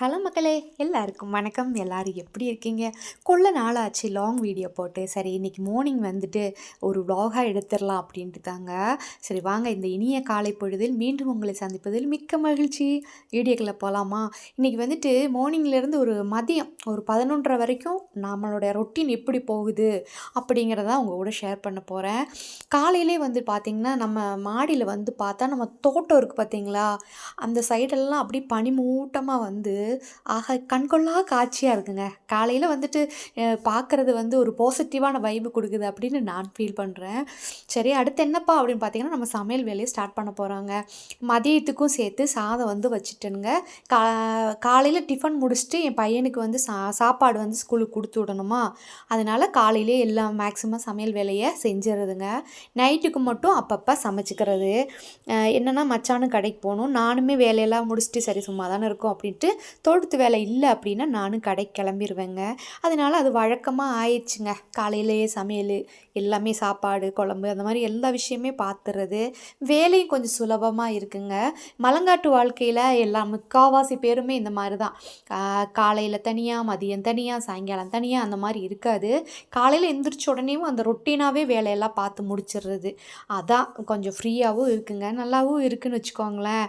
Hello மக்களே எல்லாருக்கும் வணக்கம். எல்லாரும் எப்படி இருக்கீங்க? கொள்ள நாளாச்சு லாங் வீடியோ போட்டு. சரி இன்னைக்கு மார்னிங் வந்துட்டு ஒரு vlog-ஆ எடுத்துடலாம் அப்படின்ட்டு தாங்க சரி வாங்க இந்த இனிய காலை பொழுதில் மீண்டும் உங்களை சந்திப்பதில் மிக்க மகிழ்ச்சி. வீடியோக்களை போகலாமா இன்றைக்கி வந்துட்டு மார்னிங்லேருந்து ஒரு மதியம் ஒரு பதினொன்றரை வரைக்கும் நம்மளோட ரொட்டீன் எப்படி போகுது அப்படிங்கிறத உங்கள் கூட ஷேர் பண்ண போகிறேன் காலையிலே வந்து பார்த்திங்கன்னா நம்ம மாடியில் வந்து பார்த்தா நம்ம தோட்டம் இருக்குது பார்த்தீங்களா அந்த சைடெல்லாம் அப்படி பனிமூட்டமாக வந்து ஆக கண்கொள்ளா காட்சியாக இருக்குங்க. காலையில் வந்துட்டு பார்க்குறது வந்து ஒரு பாசிட்டிவான வைபு கொடுக்குது அப்படின்னு நான் ஃபீல் பண்ணுறேன் சரி அடுத்து என்னப்பா அப்படின்னு பார்த்தீங்கன்னா நம்ம சமையல் வேலையை ஸ்டார்ட் பண்ண போகிறாங்க மதியத்துக்கும் சேர்த்து சாதம் வந்து வச்சுட்டேனுங்க. கா காலையில் டிஃபன் முடிச்சுட்டு என் பையனுக்கு வந்து சா சாப்பாடு வந்து ஸ்கூலுக்கு கொடுத்து விடணுமா? அதனால் காலையிலே எல்லாம் மேக்ஸிமம் சமையல் வேலையை செஞ்சிடுறதுங்க நைட்டுக்கு மட்டும் அப்பப்போ சமைச்சிக்கிறது. என்னென்னா மச்சானும் கடைக்கு போகணும். நானுமே வேலையெல்லாம் முடிச்சுட்டு சரி சும்மா தானே இருக்கும் அப்படின்ட்டு தோட்டத்து வேலை இல்லை அப்படின்னா நானும் கடைக்கு கிளம்பிடுவேங்க அதனால அது வழக்கமாக ஆயிடுச்சுங்க. காலையிலேயே சமையல் எல்லாமே சாப்பாடு குழம்பு அந்த மாதிரி எல்லா விஷயமே பார்த்துறது வேலையும் கொஞ்சம் சுலபமாக இருக்குங்க. மலங்காட்டு வாழ்க்கையில் எல்லா முக்காவாசி பேருமே இந்த மாதிரி தான் காலையில் தனியாக மதியம் தனியாக சாயங்காலம் தனியாக அந்த மாதிரி இருக்காது. காலையில் எந்திரிச்ச உடனேவும் அந்த ரொட்டீனாகவே வேலையெல்லாம் பார்த்து முடிச்சிடுறது அதான் கொஞ்சம் ஃப்ரீயாகவும் இருக்குங்க. நல்லாவும் இருக்குதுன்னு வச்சுக்கோங்களேன்.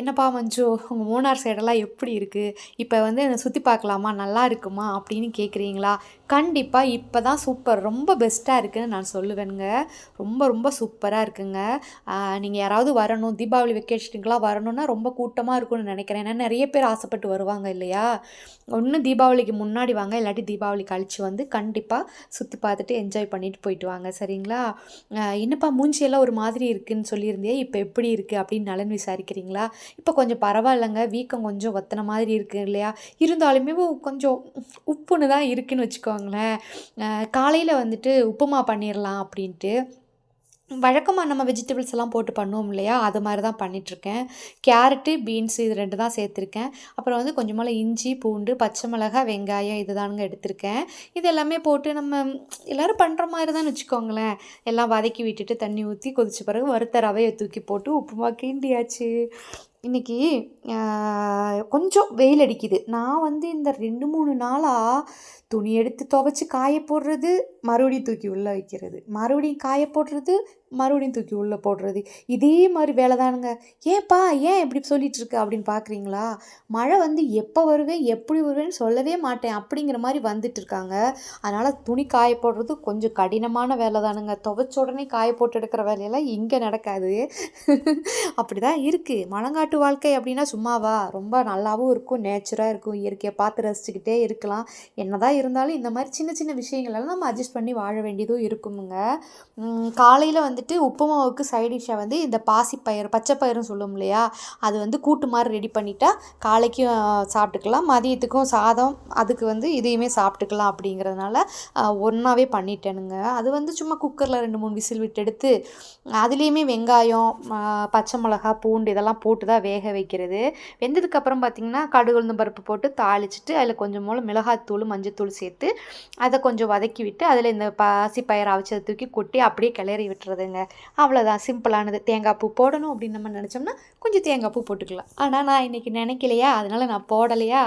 என்னப்பா மஞ்சு உங்கள் மூணார் சைடெல்லாம் எப்படி இருக்குது இப்போ வந்து சுற்றி பார்க்கலாமா? நல்லா இருக்குமா? அப்படின்னு கேட்குறீங்களா கண்டிப்பாக இப்போ தான் சூப்பர் ரொம்ப பெஸ்ட்டாக இருக்குதுன்னு நான் சொல்லுவேனுங்க. ரொம்ப ரொம்ப சூப்பராக இருக்குங்க. நீங்கள் யாராவது வரணும் தீபாவளி வெக்கேஷனுக்குலாம் வரணும்னா ரொம்ப கூட்டமாக இருக்கும்னு நினைக்கிறேன். ஏன்னா நிறைய பேர் ஆசைப்பட்டு வருவாங்க இல்லையா? ஒன்று தீபாவளிக்கு முன்னாடி வாங்க இல்லாட்டி தீபாவளி கழித்து வந்து கண்டிப்பாக சுற்றி பார்த்துட்டு என்ஜாய் பண்ணிட்டு போயிட்டு வாங்க. சரிங்களா? என்னப்பா மூஞ்சியெல்லாம் ஒரு மாதிரி இருக்குதுன்னு சொல்லியிருந்தே இப்போ எப்படி இருக்குது அப்படின்னு நலன் விசாரிக்கிறீங்களா? இப்போ கொஞ்சம் பரவாயில்லைங்க. வீக்கம் கொஞ்சம் வத்தின மாதிரி இருக்குது இல்லையா? இருந்தாலுமே கொஞ்சம் உப்புன்னு தான் இருக்குதுன்னு வச்சுக்கோங்களேன். காலையில் வந்துட்டு உப்புமா பண்ணிடலாம் அப்படின்ட்டு. வழக்கமாக நம்ம வெஜிடபிள்ஸ் எல்லாம் போட்டு பண்ணுவோம் இல்லையா? அது மாதிரி தான் பண்ணிகிட்ருக்கேன் கேரட்டு பீன்ஸு இது ரெண்டு தான் சேர்த்துருக்கேன். அப்புறம் வந்து கொஞ்சமாக இஞ்சி பூண்டு பச்சை மிளகாய் வெங்காயம் இது தானுங்க எடுத்திருக்கேன். இது எல்லாமே போட்டு நம்ம எல்லோரும் பண்ணுற மாதிரி தான் வச்சுக்கோங்களேன். எல்லாம் வதக்கி விட்டுட்டு தண்ணி ஊற்றி கொதிச்ச பிறகு வறுத்த ரவையை தூக்கி போட்டு உப்புமா கிண்டியாச்சு. இன்றைக்கி கொஞ்சம் வெயில் அடிக்குது. நான் வந்து இந்த ரெண்டு மூணு நாளாக துணி எடுத்து துவைச்சி காய போடுறது மறுபடியும் தூக்கி உள்ளே வைக்கிறது. மறுபடியும் காய போடுறது மறுபடியும் தூக்கி உள்ளே போடுறது. இதே மாதிரி வேலை தானுங்க. ஏன்ப்பா ஏன் இப்படி சொல்லிட்டு இருக்க அப்படின்னு பார்க்குறீங்களா? மழை வந்து எப்போ வருவேன் எப்படி வருவேன்னு சொல்லவே மாட்டேன். அப்படிங்கிற மாதிரி வந்துட்டு இருக்காங்க அதனால் துணி காய போடுறது கொஞ்சம் கடினமான வேலை தானுங்க. துவைச்ச உடனே காய போட்டு எடுக்கிற வேலையெல்லாம் இங்கே நடக்காது. அப்படி தான் இருக்குது மலங்காட்டு வாழ்க்கை அப்படின்னா சும்மாவா? ரொம்ப நல்லாவும் இருக்கும் நேச்சராக இருக்கும். இயற்கையை பார்த்து ரசிச்சுக்கிட்டே இருக்கலாம். என்ன தான் இருந்தாலும் இந்த மாதிரி சின்ன சின்ன விஷயங்களெல்லாம் நம்ம அட்ஜஸ்ட் பண்ணி வாழ வேண்டியதும் இருக்குமுங்க. காலையில் வந்து வந்துட்டு உப்புமாவுக்கு சைட் டிஷ்ஷாக வந்து இந்த பாசிப்பயிறு பச்சைப்பயிறுன்னு சொல்லுவோம் இல்லையா? அது வந்து கூட்டு மாதிரி ரெடி பண்ணிட்டா காலைக்கும் சாப்பிட்டுக்கலாம். மதியத்துக்கும் சாதம் அதுக்கு வந்து இதையுமே சாப்பிட்டுக்கலாம் அப்படிங்கிறதுனால ஒன்றாவே பண்ணிட்டேனுங்க. அது வந்து சும்மா குக்கரில் ரெண்டு மூணு விசில் விட்டு எடுத்து அதுலேயுமே வெங்காயம் பச்சை மிளகா பூண்டு இதெல்லாம் போட்டு தான் வேக வைக்கிறது. வெந்ததுக்கப்புறம் பார்த்திங்கன்னா கடுகு பருப்பு போட்டு தாளிச்சிட்டு அதில் கொஞ்சம் போல் மிளகாத்தூள் மஞ்சத்தூள் சேர்த்து அதை கொஞ்சம் வதக்கி விட்டு அதில் இந்த பாசி பயிர் அவிச்சதை தூக்கி கொட்டி அப்படியே கிளறி விட்டுறது. போடுங்க. அவ்வளோதான் சிம்பிளானது. தேங்காய் பூ போடணும் அப்படின்னு நம்ம நினச்சோம்னா கொஞ்சம் தேங்காய் பூ போட்டுக்கலாம். ஆனால் நான் இன்றைக்கி நினைக்கலையா? அதனால் நான் போடலையா?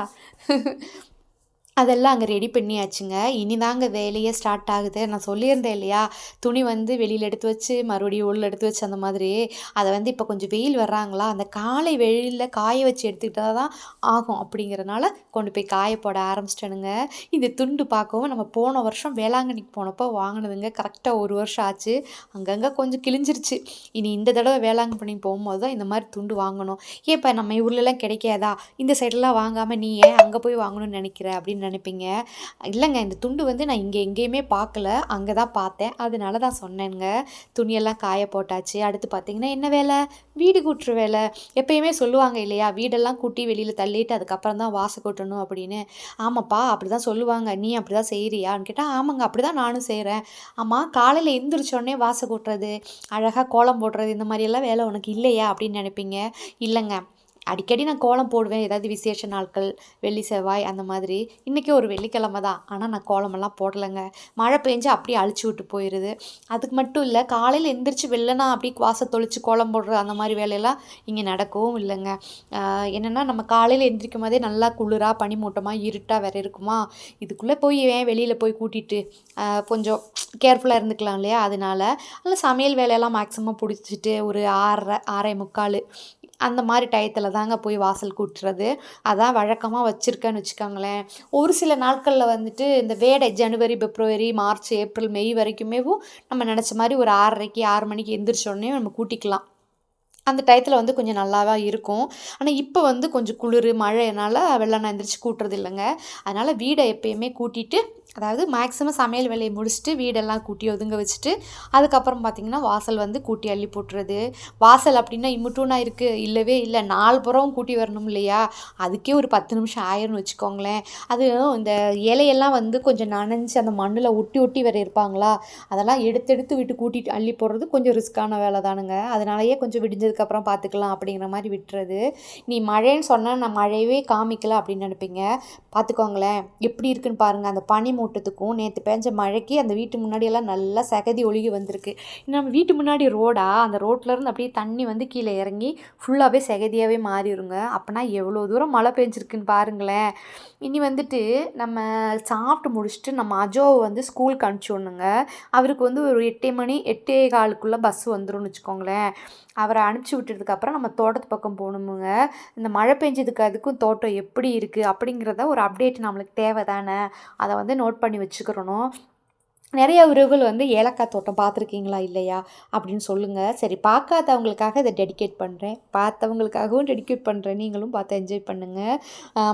அதெல்லாம் அங்கே ரெடி பண்ணியாச்சுங்க. இனிதாங்க வேலையே ஸ்டார்ட் ஆகுது. நான் சொல்லியிருந்தேன் இல்லையா? துணி வந்து வெளியில் எடுத்து வச்சு மறுபடியும் உள்ள எடுத்து வச்சு அந்த மாதிரி. அதை வந்து இப்போ கொஞ்சம் வெயில் வர்றாங்களா? அந்த காலை வெளியில் காய வச்சு எடுத்துக்கிட்டால் தான் ஆகும் அப்படிங்கிறனால கொண்டு போய் காய போட ஆரம்பிச்சிட்டனுங்க. இந்த துண்டு பார்க்கவும் நம்ம போன வருஷம் வேளாங்கண்ணிக்கு போனப்போ வாங்கினதுங்க. கரெக்டாக ஒரு வருஷம் ஆச்சு. அங்கங்கே கொஞ்சம் கிழிஞ்சிருச்சு. இனி இந்த தடவை வேளாங்கண்ணி போகும்போது தான் இந்த மாதிரி துண்டு வாங்கணும். ஏப்பா நம்ம ஊர்லலாம் கிடைக்காதா? இந்த சைடெல்லாம் வாங்காமல் நீ ஏன் அங்கே போய் வாங்கணும்னு நினைக்கிற அப்படின்னு நினைப்பீங்க? இல்லைங்க இந்த துண்டு வந்து நான் இங்கே எங்கேயுமே பார்க்கல. அங்கே தான் பார்த்தேன். அதனால தான் சொன்னேங்க துணியெல்லாம் காய போட்டாச்சு. அடுத்து பார்த்தீங்கன்னா என்ன வேலை? வீடு கூட்டுற வேலை. எப்பயுமே சொல்லுவாங்க இல்லையா? வீடெல்லாம் கூட்டி வெளியில் தள்ளிட்டு அதுக்கப்புறம் தான் வாசல் கூட்டணும் அப்படின்னு. ஆமாப்பா அப்படி தான் சொல்லுவாங்க. நீ அப்படி தான் செய்கிறியான்னு கேட்டால் ஆமாங்க அப்படி தான் நானும் செய்கிறேன் ஆமாம் காலையில் எந்திரிச்சோடனே வாசல் கூட்டுறது அழகாக கோலம் போடுறது இந்த மாதிரியெல்லாம் வேலை உனக்கு இல்லையா அப்படின்னு நினைப்பீங்க? இல்லைங்க. அடிக்கடி நான் கோலம் போடுவேன். ஏதாவது விசேஷ நாட்கள் வெள்ளி செவ்வாய் அந்த மாதிரி. இன்றைக்கி ஒரு வெள்ளிக்கிழமை தான். ஆனால் நான் கோலமெல்லாம் போடலைங்க. மழை பெஞ்சு அப்படியே அழிச்சு விட்டு போயிடுது அதுக்கு மட்டும் இல்லை காலையில் எந்திரிச்சு வெள்ளனா அப்படியே வாச தொளிச்சு கோலம் போடுறது அந்த மாதிரி வேலையெல்லாம் இங்கே நடக்கவும் இல்லைங்க. என்னென்னா நம்ம காலையில் எந்திரிக்கும் போதே நல்லா குளிராக பனிமூட்டமாக இருட்டாக வேற இருக்குமா? இதுக்குள்ளே போய் ஏன் வெளியில் போய் கூட்டிகிட்டு கொஞ்சம் கேர்ஃபுல்லாக இருந்துக்கலாம் இல்லையா? அதனால அதில் சமையல் வேலையெல்லாம் மேக்ஸிமம் பிடிச்சிட்டு ஒரு ஆறரை ஆறே முக்கால் அந்த மாதிரி டயத்தில் தாங்க போய் வாசல் கூட்டுறது. அதான் வழக்கமாக வச்சுருக்கேன்னு வச்சுக்கோங்களேன். ஒரு சில நாட்களில் வந்துட்டு இந்த வேடை ஜனவரி பிப்ரவரி மார்ச் ஏப்ரல் மே வரைக்குமேவும் நம்ம நினச்ச மாதிரி ஒரு ஆறரைக்கு ஆறு மணிக்கு எந்திரிச்சோடனே நம்ம கூட்டிக்கலாம். அந்த டயத்தில் வந்து கொஞ்சம் நல்லாவாக இருக்கும். ஆனால் இப்போ வந்து கொஞ்சம் குளிர் மழைனால வெள்ளம் எந்திரிச்சு கூட்டுறது இல்லைங்க. அதனால் வீடை எப்பயுமே கூட்டிட்டு அதாவது மேக்ஸிமம் சமையல் வேலையை முடிச்சுட்டு வீடெல்லாம் கூட்டி ஒதுங்க வச்சுட்டு அதுக்கப்புறம் பார்த்திங்கன்னா வாசல் வந்து கூட்டி அள்ளி போட்டுறது. வாசல் அப்படின்னா இம்முட்டூனா இருக்குது இல்லவே இல்லை. நாலு புறம் கூட்டி வரணும் இல்லையா? அதுக்கே ஒரு பத்து நிமிஷம் ஆயிரும்னு வச்சுக்கோங்களேன். அது இந்த இலையெல்லாம் வந்து கொஞ்சம் நனைஞ்சு அந்த மண்ணில் ஒட்டி ஒட்டி வேறு இருப்பாங்களா? அதெல்லாம் எடுத்து எடுத்து விட்டு கூட்டிட்டு அள்ளி போடுறது கொஞ்சம் ரிஸ்க்கான வேலை தானுங்க. அதனாலயே கொஞ்சம் இதுக்கப்புறம் பார்த்துக்கலாம் அப்படிங்கிற மாதிரி விட்டுறது. நீ மழைன்னு சொன்னால் நான் மழையவே காமிக்கல அப்படின்னு நினைப்பீங்க. பார்த்துக்கோங்களேன் எப்படி இருக்குன்னு பாருங்கள் அந்த பனி மூட்டத்துக்கும் நேற்று பேஞ்ச மழைக்கு அந்த வீட்டு முன்னாடியெல்லாம் நல்லா சகதி ஒழுகி வந்திருக்கு. நம்ம வீட்டு முன்னாடி ரோடா அந்த ரோட்லேருந்து அப்படியே தண்ணி வந்து கீழே இறங்கி ஃபுல்லாகவே செகதியாகவே மாறிடுங்க அப்போனா எவ்வளோ தூரம் மழை பெஞ்சிருக்குன்னு பாருங்களேன். இனி வந்துட்டு நம்ம சாப்பிட்டு முடிச்சுட்டு நம்ம அஜோவை வந்து ஸ்கூலுக்கு அனுப்பிச்சி விடணுங்க. அவருக்கு வந்து ஒரு எட்டே மணி எட்டே காலுக்குள்ளே பஸ் வந்துடும் வச்சுக்கோங்களேன். அவரை அனுப்பிச்சி விட்டதுக்கப்புறம் நம்ம தோட்டத்து பக்கம் போகணுமுங்க. இந்த மழை பெஞ்சதுக்கு அதுக்கும் தோட்டம் எப்படி இருக்குது அப்படிங்கிறத ஒரு அப்டேட் நம்மளுக்கு தேவை தானே அதை வந்து நோட் பண்ணி வச்சுக்கிறணும். நிறைய உறவுகள் வந்து ஏலக்காய் தோட்டம் பார்த்துருக்கீங்களா இல்லையா? அப்படின்னு சொல்லுங்கள் சரி பார்க்காதவங்களுக்காக இதை டெடிகேட் பண்ணுறேன் பார்த்தவங்களுக்காகவும் டெடிகேட் பண்ணுறேன் நீங்களும் பார்த்து என்ஜாய் பண்ணுங்கள்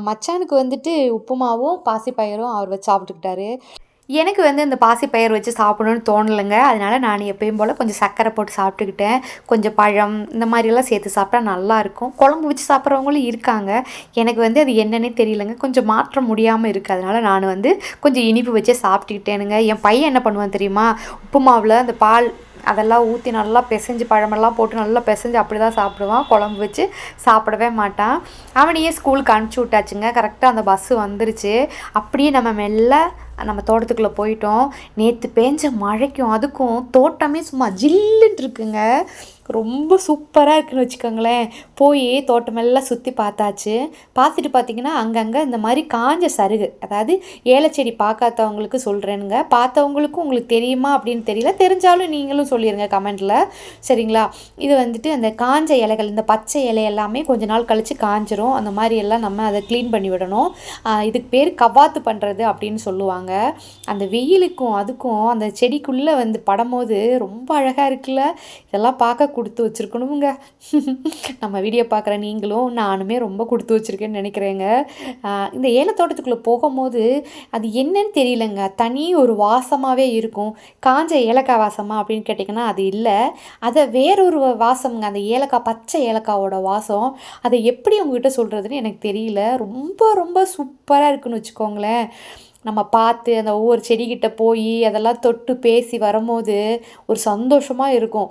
மச்சானுக்கு வந்துட்டு உப்புமாவும் பாசிப்பயிரும் அவர் வச்சு சாப்பிட்டுக்கிட்டாரு. எனக்கு வந்து இந்த பாசி பயிர் வச்சு சாப்பிடணும்னு தோணலைங்க. அதனால் நான் எப்பயும் போல் கொஞ்சம் சர்க்கரை போட்டு சாப்பிட்டுக்கிட்டேன். கொஞ்சம் பழம் இந்த மாதிரியெல்லாம் சேர்த்து சாப்பிட்டா நல்லாயிருக்கும். குழம்பு வச்சு சாப்பிட்றவங்களும் இருக்காங்க. எனக்கு வந்து அது என்னன்னே தெரியலங்க. கொஞ்சம் மாற்ற முடியாமல் இருக்குது அதனால் நான் வந்து கொஞ்சம் இனிப்பு வச்சே சாப்பிட்டுக்கிட்டேனுங்க. என் பையன் என்ன பண்ணுவான் தெரியுமா? உப்புமாவில் அந்த பால் அதெல்லாம் ஊற்றி நல்லா பிசைஞ்சு பழமெல்லாம் போட்டு நல்லா பிசைஞ்சு அப்படி தான் சாப்பிடுவான். குழம்பு வச்சு சாப்பிடவே மாட்டான். அவனையே ஸ்கூலுக்கு அனுப்பிச்சி விட்டாச்சுங்க. கரெக்டாக அந்த பஸ்ஸு வந்துருச்சு. அப்படியே நம்ம மெல்ல நம்ம தோட்டத்துக்குள்ளே போயிட்டோம். நேற்று பேஞ்ச மழைக்கும் அதுக்கும் தோட்டமே சும்மா ஜில்லுன்ட்டு இருக்குங்க. ரொம்ப சூப்பராக இருக்குன்னு வச்சுக்கோங்களேன். போய் தோட்டமெல்லாம் சுற்றி பார்த்தாச்சு. பார்த்துட்டு பார்த்தீங்கன்னா அங்கங்கே இந்த மாதிரி காஞ்ச சருகு அதாவது ஏலச்செடி பார்க்காதவங்களுக்கு சொல்கிறேனுங்க பார்த்தவங்களுக்கும் உங்களுக்கு தெரியுமா அப்படின்னு தெரியல. தெரிஞ்சாலும் நீங்களும் சொல்லிடுங்க கமெண்ட்டில் சரிங்களா? இது வந்துட்டு அந்த காஞ்ச இலைகள் இந்த பச்சை இலை எல்லாமே கொஞ்ச நாள் கழித்து காஞ்சிரும். அந்த மாதிரி எல்லாம் நம்ம அதை க்ளீன் பண்ணி விடணும். இதுக்கு பேர் கவாத்து பண்ணுறது அப்படின்னு சொல்லுவாங்க. அந்த வெயிலுக்கும் அதுக்கும் அந்த செடிக்குள்ளே வந்து படும்போது ரொம்ப அழகாக இருக்குல்ல. இதெல்லாம் பார்க்க கொடுத்து வச்சுருக்கணுங்க நம்ம வீடியோ பார்க்குற நீங்களும் நானுமே ரொம்ப கொடுத்து வச்சுருக்கேன்னு நினைக்கிறேங்க. இந்த ஏலத்தோட்டத்துக்குள்ளே போகும்போது அது என்னன்னு தெரியலங்க. தனி ஒரு வாசமாகவே இருக்கும். காஞ்ச ஏலக்காய் வாசமா அப்படின்னு கேட்டிங்கன்னா அது இல்லை. அதை வேறொரு வாசம்ங்க. அந்த ஏலக்காய் பச்சை ஏலக்காவோட வாசம். அதை எப்படி உங்ககிட்ட சொல்கிறதுன்னு எனக்கு தெரியல. ரொம்ப ரொம்ப சூப்பராக இருக்குன்னு வச்சுக்கோங்களேன். நம்ம பார்த்து அந்த ஒவ்வொரு செடிக்கிட்ட போய் அதெல்லாம் தொட்டு பேசி வரும்போது ஒரு சந்தோஷமாக இருக்கும்.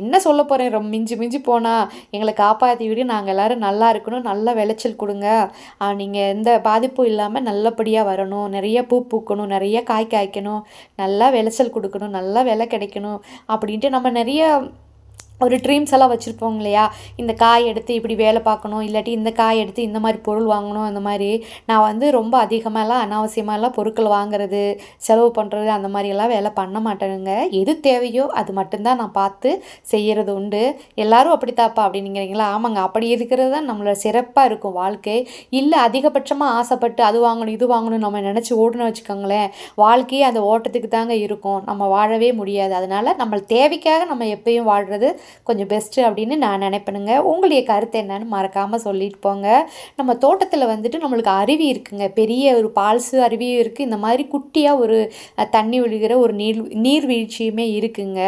என்ன சொல்ல போகிறேன் ரொம்ப மிஞ்சி மிஞ்சி போனால் எங்களை காப்பாற்றி விட. நாங்கள் எல்லோரும் நல்லா இருக்கணும். நல்ல விளைச்சல் கொடுங்க. நீங்கள் எந்த பாதிப்பும் இல்லாமல் நல்லபடியாக வரணும். நிறைய பூ பூக்கணும். நிறைய காய் காய்க்கணும். நல்லா விளைச்சல் கொடுக்கணும். நல்லா விலை கிடைக்கணும். அப்படின்ட்டு நம்ம நிறைய ஒரு ட்ரீம்ஸ் எல்லாம் வச்சுருப்போம் இல்லையா? இந்த காய் எடுத்து இப்படி வேலை பார்க்கணும் இல்லாட்டி இந்த காய் எடுத்து இந்த மாதிரி பொருள் வாங்கணும் அந்த மாதிரி. நான் வந்து ரொம்ப அதிகமாகலாம் அனாவசியமாகலாம் பொருட்கள் வாங்குறது செலவு பண்ணுறது அந்த மாதிரியெல்லாம் வேலை பண்ண மாட்டேனுங்க. எது தேவையோ அது மட்டும்தான் நான் பார்த்து செய்கிறது உண்டு. எல்லோரும் அப்படித்தாப்பா அப்படின்னுங்கிறீங்களா ஆமாங்க. அப்படி இருக்கிறது தான் நம்மளோட சிறப்பாக இருக்கும் வாழ்க்கை. இல்லை அதிகபட்சமாக ஆசைப்பட்டு அது வாங்கணும் இது வாங்கணும் நம்ம நினச்சி ஓடணும் வச்சுக்கோங்களேன். வாழ்க்கையே அந்த ஓட்டத்துக்கு தாங்க இருக்கும். நம்ம வாழவே முடியாது. அதனால் நம்ம தேவைக்காக நம்ம எப்பயும் வாழ்கிறது கொஞ்சம் பெஸ்ட்டு அப்படின்னு நான் நினைப்பேனுங்க. உங்களுடைய கருத்து என்னன்னு மறக்காமல் சொல்லிட்டு போங்க. நம்ம தோட்டத்தில் வந்துட்டு நம்மளுக்கு அருவி இருக்குங்க. பெரிய ஒரு பால்ஸு அருவியும் இருக்குது இந்த மாதிரி குட்டியாக ஒரு தண்ணி விழுகிற ஒரு நீர் நீர்வீழ்ச்சியுமே இருக்குங்க.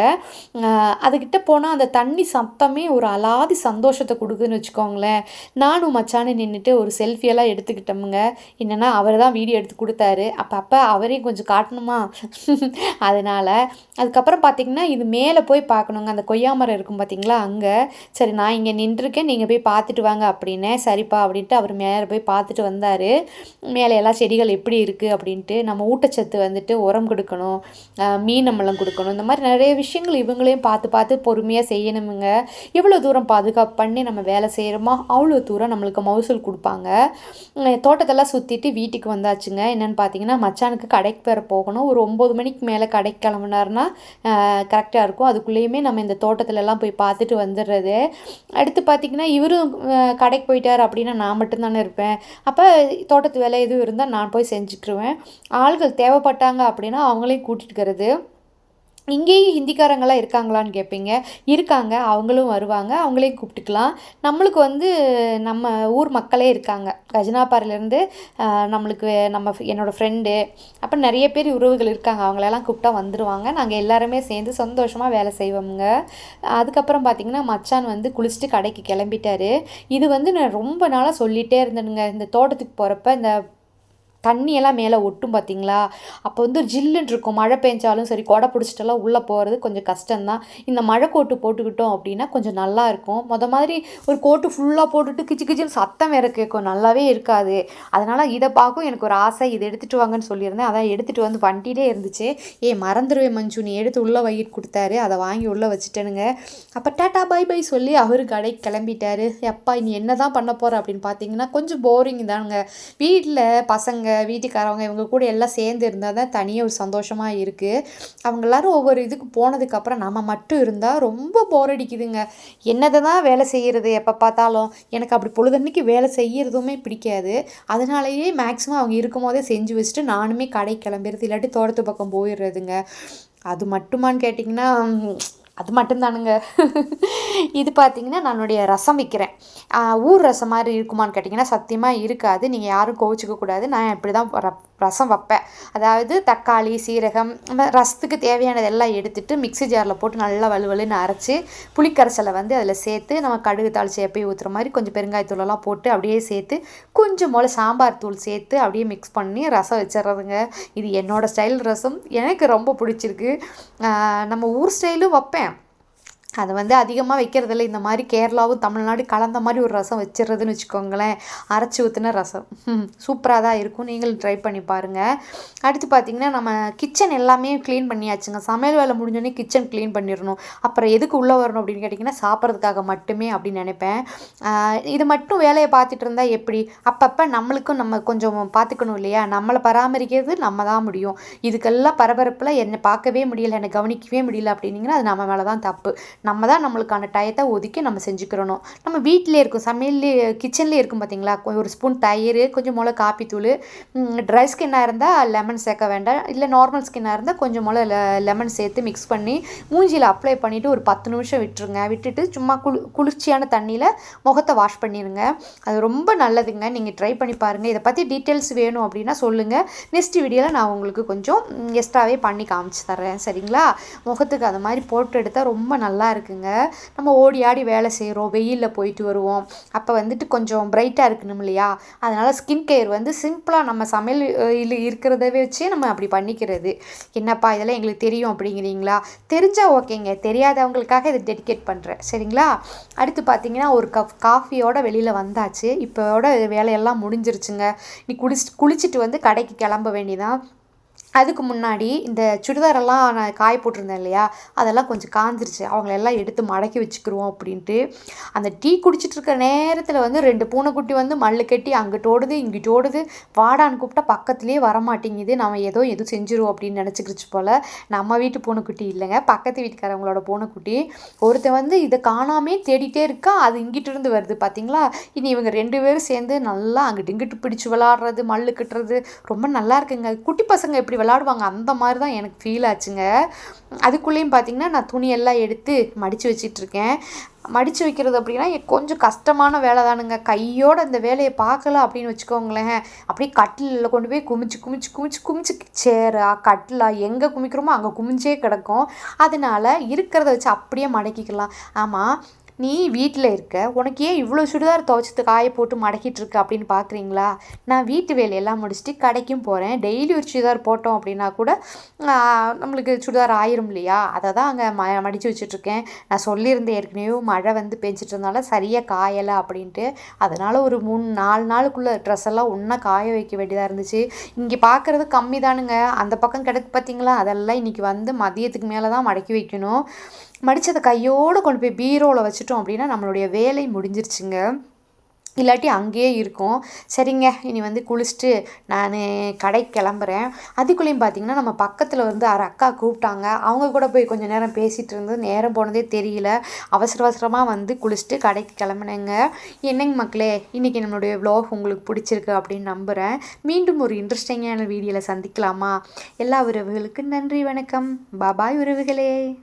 அதுக்கிட்ட போனால் அந்த தண்ணி சத்தமே ஒரு அலாதி சந்தோஷத்தை கொடுக்குதுன்னு வச்சுக்கோங்களேன். நானும் மச்சானு நின்றுட்டு ஒரு செல்ஃபியெல்லாம் எடுத்துக்கிட்டோமுங்க. என்னென்னா அவர் தான் வீடியோ எடுத்து கொடுத்தாரு. அப்போ அப்போ அவரையும் கொஞ்சம் காட்டணுமா? அதனால் அதுக்கப்புறம் பார்த்திங்கன்னா இது மேலே போய் பார்க்கணுங்க அந்த கொய்யா மரம் இருக்கும் இருக்கும் பார்த்தீங்களா அங்கே. சரி நான் இங்கே நின்றுருக்கேன் நீங்கள் போய் பார்த்துட்டு வாங்க அப்படின்னேன் சரிப்பா அப்படின்ட்டு அவர் மேலே போய் பார்த்துட்டு வந்தார். மேலே எல்லாம் செடிகள் எப்படி இருக்குது அப்படின்ட்டு நம்ம ஊட்டச்சத்து வந்துட்டு உரம் கொடுக்கணும் மீன் அம்பளம் கொடுக்கணும். இந்த மாதிரி நிறைய விஷயங்கள் இவங்களையும் பார்த்து பார்த்து பொறுமையாக செய்யணுமுங்க. எவ்வளோ தூரம் பாதுகாப்பு பண்ணி நம்ம வேலை செய்கிறோமோ அவ்வளோ தூரம் நம்மளுக்கு மகசூல் கொடுப்பாங்க. தோட்டத்தெல்லாம் சுற்றிட்டு வீட்டுக்கு வந்தாச்சுங்க. என்னென்னு பார்த்தீங்கன்னா மச்சானுக்கு கடைக்கு பேர போகணும். ஒரு ஒம்பது மணிக்கு மேலே கடைக்கு கிளம்புனாருன்னா கரெக்டாக இருக்கும். அதுக்குள்ளேயுமே நம்ம இந்த தோட்டத்துலலாம் போய் பார்த்துட்டு வந்துடுறது. அடுத்து பார்த்திங்கன்னா இவரும் கடைக்கு போயிட்டார் அப்படின்னா நான் மட்டும்தானே இருப்பேன். அப்போ தோட்டத்து வேலை எதுவும் இருந்தால் நான் போய் செஞ்சுக்கிருவேன் ஆள்கள் தேவைப்பட்டாங்க அப்படின்னா அவங்களையும் கூட்டிகிட்டு இங்கேயும் ஹிந்திக்காரங்களாம் இருக்காங்களான்னு கேட்பீங்க இருக்காங்க அவங்களும் வருவாங்க அவங்களையும் கூப்பிட்டுக்கலாம். நம்மளுக்கு வந்து நம்ம ஊர் மக்களே இருக்காங்க. கஜனாபாறையிலேருந்து நம்மளுக்கு நம்ம என்னோடய ஃப்ரெண்டு அப்புறம் நிறைய பேர் உறவுகள் இருக்காங்க. அவங்களெல்லாம் கூப்பிட்டா வந்துடுவாங்க நாங்கள் எல்லாருமே சேர்ந்து சந்தோஷமாக வேலை செய்வோங்க அதுக்கப்புறம் பார்த்திங்கன்னா மச்சான் வந்து குளிச்சுட்டு கடைக்கு கிளம்பிட்டாரு. இது வந்து நான் ரொம்ப நாளாக சொல்லிகிட்டே இருந்தேனுங்க. இந்த தோட்டத்துக்கு போகிறப்ப இந்த தண்ணியெல்லாம் மேலே ஒட்டும் பார்த்தீங்களா? அப்போ வந்து ஜில்லுன்னு இருக்கும். மழை பெஞ்சாலும் சரி கொடை பிடிச்சிட்டெல்லாம் உள்ளே போகிறது கொஞ்சம் கஷ்டம்தான். இந்த மழை கோட்டு போட்டுக்கிட்டோம் அப்படின்னா கொஞ்சம் நல்லா இருக்கும். மொதல் மாதிரி ஒரு கோட்டு ஃபுல்லாக போட்டுட்டு கிச்சு கிச்சின்னு சத்தம் வேறு கேட்கும். நல்லாவே இருக்காது. அதனால் இதை பார்க்கும் எனக்கு ஒரு ஆசை. இதை எடுத்துகிட்டு வாங்கன்னு சொல்லியிருந்தேன். அதான் எடுத்துகிட்டு வந்து வண்டியிலே இருந்துச்சு. ஏ மறந்துடுவேன் மஞ்சு. நீ எடுத்து உள்ளே வாங்கிட்டு கொடுத்தாரு. அதை வாங்கி உள்ளே வச்சுட்டேனுங்க. அப்போ டேட்டா பை பை சொல்லி அவர் கடைக்கு கிளம்பிட்டாரு. எப்பா நீ என்ன தான் பண்ண போகிற அப்படின்னு பார்த்தீங்கன்னா கொஞ்சம் போரிங் தானுங்க. வீட்டில் பசங்க வீட்டுக்காரவங்க இவங்க கூட எல்லாம் சேர்ந்து இருந்தால் தான் தனியாக ஒரு சந்தோஷமாக இருக்குது அவங்க எல்லோரும் ஒவ்வொரு இதுக்கு போனதுக்கப்புறம் நம்ம மட்டும் இருந்தால் ரொம்ப போர் அடிக்குதுங்க. என்னதை தான் வேலை செய்கிறது எப்போ பார்த்தாலும் எனக்கு அப்படி பொழுதன்னைக்கு வேலை செய்கிறதுமே பிடிக்காது. அதனாலேயே மேக்ஸிமம் அவங்க இருக்கும் போதே செஞ்சு வச்சுட்டு நானுமே கடை கிளம்பிடுறது இல்லாட்டி தோட்டத்து பக்கம் போயிடுறதுங்க. அது மட்டுமான்னு கேட்டிங்கன்னா அது மட்டும்தானுங்க. இது பார்த்திங்கன்னா நானுடைய ரசம் விற்கிறேன் ஊர் ரசம் மாதிரி இருக்குமான்னு கேட்டிங்கன்னா சத்தியமாக இருக்காது. நீங்கள் யாரும் கோவிச்சிக்க கூடாது. நான் இப்படி தான் ரசம் வைப்பேன். அதாவது தக்காளி சீரகம் ரசத்துக்கு தேவையானது எல்லாம் எடுத்துகிட்டு மிக்சி ஜாரில் போட்டு நல்லா வலுவலுன்னு அரைச்சி புளிக்கரைசலை வந்து அதில் சேர்த்து நம்ம கடுகு தாளிச்சு எப்பயும் ஊற்றுற மாதிரி கொஞ்சம் பெருங்காயத்தூளெல்லாம் போட்டு அப்படியே சேர்த்து கொஞ்சம் போல் சாம்பார் தூள் சேர்த்து அப்படியே மிக்ஸ் பண்ணி ரசம் வச்சிடுறதுங்க இது என்னோடய ஸ்டைல் ரசம். எனக்கு ரொம்ப பிடிச்சிருக்கு. நம்ம ஊர் ஸ்டைலும் வைப்பேன். அதை வந்து அதிகமாக வைக்கிறதில்ல. இந்த மாதிரி கேரளாவும் தமிழ்நாடு கலந்த மாதிரி ஒரு ரசம் வச்சிடுறதுன்னு வச்சுக்கோங்களேன். அரைச்சி ஊற்றின ரசம். சூப்பராக தான் இருக்கும். நீங்களும் ட்ரை பண்ணி பாருங்கள் அடுத்து பார்த்திங்கன்னா நம்ம கிச்சன் எல்லாமே க்ளீன் பண்ணியாச்சுங்க. சமையல் வேலை முடிஞ்சோடனே கிச்சன் க்ளீன் பண்ணிடணும் அப்புறம் எதுக்கு உள்ளே வரணும் அப்படின்னு கேட்டிங்கன்னா சாப்பிட்றதுக்காக மட்டுமே அப்படின்னு நினைப்பேன். இது மட்டும் வேலையை பார்த்துட்டு இருந்தால் எப்படி? அப்பப்போ நம்மளுக்கும் நம்ம கொஞ்சம் பார்த்துக்கணும் இல்லையா? நம்மளை பராமரிக்கிறது நம்ம தான் முடியும். இதுக்கெல்லாம் பரபரப்பில் என்னை பார்க்கவே முடியல என்னை கவனிக்கவே முடியல அப்படின்னீங்கன்னா அது நம்ம மேலே தான் தப்பு. நம்ம தான் நம்மளுக்கான டயத்தை ஒதுக்கி நம்ம செஞ்சுக்கிறணும். நம்ம வீட்டிலே இருக்கும் சமையல்லே கிச்சன்லேயே இருக்கும் பார்த்தீங்களா ஒரு ஸ்பூன் தயிர் கொஞ்சம் மிளகு காப்பித்தூள் ட்ரை ஸ்கின்னாக இருந்தால் லெமன் சேர்க்க வேண்டாம். இல்லை நார்மல் ஸ்கின்னாக இருந்தால் கொஞ்சம் மிளகு லெமன் சேர்த்து மிக்ஸ் பண்ணி மூஞ்சியில் அப்ளை பண்ணிவிட்டு ஒரு பத்து நிமிஷம் விட்டுருங்க. விட்டுட்டு சும்மா குளு குளிர்ச்சியான தண்ணியில் முகத்தை வாஷ் பண்ணிடுங்க அது ரொம்ப நல்லதுங்க. நீங்கள் ட்ரை பண்ணி பாருங்கள் இதை பற்றி டீட்டெயில்ஸ் வேணும் அப்படின்னா சொல்லுங்கள் நெக்ஸ்ட் வீடியோவில் நான் உங்களுக்கு கொஞ்சம் எக்ஸ்ட்ராவே பண்ணி காமிச்சு தரேன் சரிங்களா? முகத்துக்கு அது மாதிரி போட்டு எடுத்தால் ரொம்ப நல்லா இருக்குங்க. நம்ம ஓடி ஆடி வேலை செய்கிறோம் வெயிலில் போயிட்டு வருவோம். அப்போ வந்துட்டு கொஞ்சம் பிரைட்டாக இருக்கணும் இல்லையா? அதனால் ஸ்கின் கேர் வந்து சிம்பிளாக நம்ம சமையல் இருக்கிறத வச்சே நம்ம அப்படி பண்ணிக்கிறது. என்னப்பா இதெல்லாம் எங்களுக்கு தெரியும் அப்படிங்கிறீங்களா? தெரிஞ்சால் ஓகேங்க. தெரியாதவங்களுக்காக இதை டெடிகேட் பண்ணுறேன் சரிங்களா? அடுத்து பார்த்தீங்கன்னா ஒரு கப் காஃபியோட வெளியில் வந்தாச்சு. இப்போட வேலையெல்லாம் முடிஞ்சிருச்சுங்க. நீ குளிச்சு குளிச்சுட்டு வந்து கடைக்கு கிளம்ப வேண்டியதான் அதுக்கு முன்னாடி இந்த சுடிதாரெல்லாம் நான் காய போட்டிருந்தேன் இல்லையா? அதெல்லாம் கொஞ்சம் காஞ்சிருச்சு. அவங்களெல்லாம் எடுத்து மடக்கி வச்சுக்கிருவோம் அப்படின்ட்டு. அந்த டீ குடிச்சிட்டு இருக்கிற நேரத்தில் வந்து ரெண்டு பூனைக்குட்டி வந்து மல்லு கட்டி அங்கிட்டு ஓடுது இங்கிட்டு ஓடுது. வாடான்னு கூப்பிட்டா பக்கத்துலேயே வரமாட்டேங்குது. நம்ம ஏதோ எதுவும் செஞ்சிருவோம் அப்படின்னு நினச்சிக்கிச்சு போல். நம்ம வீட்டு பூனைக்குட்டி இல்லைங்க. பக்கத்து வீட்டுக்காரவங்களோட பூனைக்குட்டி ஒருத்தன் வந்து இதை காணாமே தேடிட்டே இருக்கா. அது இங்கிட்டு இருந்து வருது பார்த்தீங்களா இனி இவங்க ரெண்டு பேரும் சேர்ந்து நல்லா அங்கிட்டு இங்கிட்டு பிடிச்சி விளாட்றது மல்லு கட்டுறது ரொம்ப நல்லா இருக்குங்க. குட்டி பசங்க எப்படி விளாடுவாங்க. அந்த மாதிரி தான் எனக்கு ஃபீல் ஆச்சுங்க. அதுக்குள்ளேயும் பார்த்தீங்கன்னா நான் துணியெல்லாம் எடுத்து மடித்து வச்சிட்ருக்கேன். மடித்து வைக்கிறது அப்படின்னா கொஞ்சம் கஷ்டமான வேலை தானுங்க. கையோட அந்த வேலையை பார்க்கல அப்படின்னு வச்சுக்கோங்களேன். அப்படியே கட்டிலில் கொண்டு போய் குமிச்சு குமிச்சு குமிச்சு குமிச்சு சேரா கட்டிலா எங்கே குமிக்கிறோமோ அங்கே குமிஞ்சே கிடக்கும். அதனால இருக்கிறத வச்சு அப்படியே மடக்கிக்கலாம். ஆமாம் நீ வீட்டில் இருக்க உனக்கு ஏன் இவ்வளோ சுடிதார் துவைச்சது காய போட்டு மடக்கிட்டு இருக்க அப்படின்னு பார்க்குறீங்களா நான் வீட்டு வேலையெல்லாம் முடிச்சுட்டு கடைக்கும் போகிறேன் டெய்லி ஒரு சுடிதார் போட்டோம் அப்படின்னா கூட நம்மளுக்கு சுடிதார் ஆயிரும் இல்லையா? அதை தான் அங்கே ம மடித்து வச்சுட்ருக்கேன். நான் சொல்லியிருந்தேன் ஏற்கனவே மழை வந்து பெஞ்சிட்டு இருந்தனால சரியாக காயலை அப்படின்ட்டு. அதனால் ஒரு மூணு நாலு நாளுக்குள்ளே ட்ரெஸ் எல்லாம் ஒன்றா காய வைக்க வேண்டியதாக இருந்துச்சு. இங்கே பார்க்குறது கம்மி தானுங்க அந்த பக்கம் கிடக்கு பார்த்தீங்களா அதெல்லாம் இன்றைக்கி வந்து மதியத்துக்கு மேலே தான் மடக்கி வைக்கணும். மடித்ததை கையோடு கொண்டு போய் பீரோவில் வச்சுட்டோம் அப்படின்னா நம்மளுடைய வேலை முடிஞ்சிருச்சுங்க. இல்லாட்டி அங்கேயே இருக்கும். சரிங்க இனி வந்து குளிச்சுட்டு நான் கடைக்கு கிளம்புறேன். அதுக்குள்ளேயும் பார்த்தீங்கன்னா நம்ம பக்கத்தில் வந்து அரை அக்கா கூப்பிட்டாங்க. அவங்க கூட போய் கொஞ்சம் நேரம் பேசிகிட்டு இருந்து நேரம் போனதே தெரியல. அவசர அவசரமாக வந்து குளிச்சுட்டு கடைக்கு கிளம்புனேங்க. என்னங்க மக்களே இன்றைக்கி நம்மளுடைய விலாக் உங்களுக்கு பிடிச்சிருக்கு அப்படின்னு நம்புகிறேன் மீண்டும் ஒரு இன்ட்ரெஸ்டிங்கான வீடியோவில் சந்திக்கலாமா? எல்லா உறவுகளுக்கும் நன்றி வணக்கம். பாபாய் உறவுகளே.